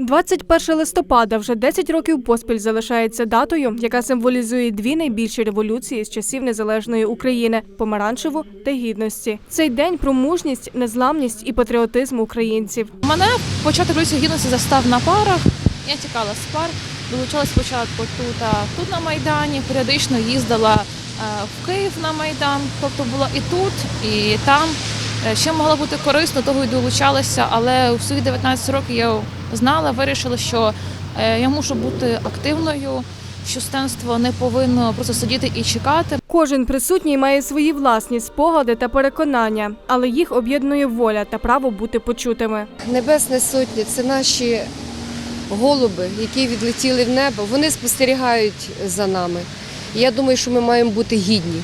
21 листопада вже 10 років поспіль залишається датою, яка символізує дві найбільші революції з часів незалежної України помаранчеву та гідності. Цей день про мужність, незламність і патріотизм українців. Мене початок революції гідності застав на парах. Я тікала з пар, долучалась спочатку тут, а, тут на Майдані, періодично їздила е, в Київ на Майдан, тобто була і тут, і там. Е, Ще могла бути корисно, того й долучалася, але у свої 19 років я знала, вирішила, що е, я мушу бути активною, що студентство не повинно просто сидіти і чекати. Кожен присутній має свої власні спогади та переконання, але їх об'єднує воля та право бути почутими. Небесне сотні це наші голуби, які відлетіли в небо. Вони спостерігають за нами. І я думаю, що ми маємо бути гідні,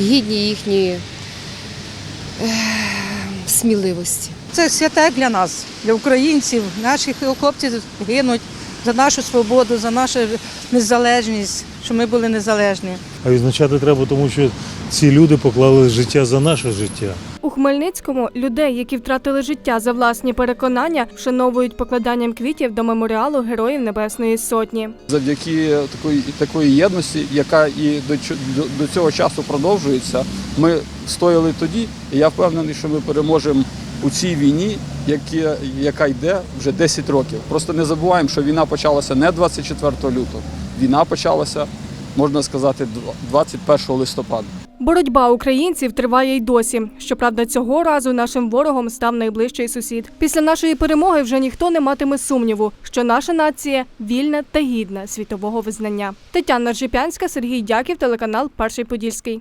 гідні їхньої сміливості. Це святе для нас, для українців. Наші хлопці гинуть за нашу свободу, за нашу незалежність, що ми були незалежні. А відзначати треба, тому що ці люди поклали життя за наше життя. Хмельницькому людей, які втратили життя за власні переконання, вшановують покладанням квітів до меморіалу Героїв Небесної Сотні. Завдяки такої такої єдності, яка і до, до, до цього часу продовжується, ми стояли тоді, і я впевнений, що ми переможемо у цій війні, які, яка йде вже 10 років. Просто не забуваємо, що війна почалася не 24 лютого, війна почалася, можна сказати, 21 листопада. Боротьба українців триває й досі. Щоправда, цього разу нашим ворогом став найближчий сусід. Після нашої перемоги вже ніхто не матиме сумніву, що наша нація вільна та гідна світового визнання. Тетяна Ржепянська, Сергій Дяків, телеканал Перший Подільський.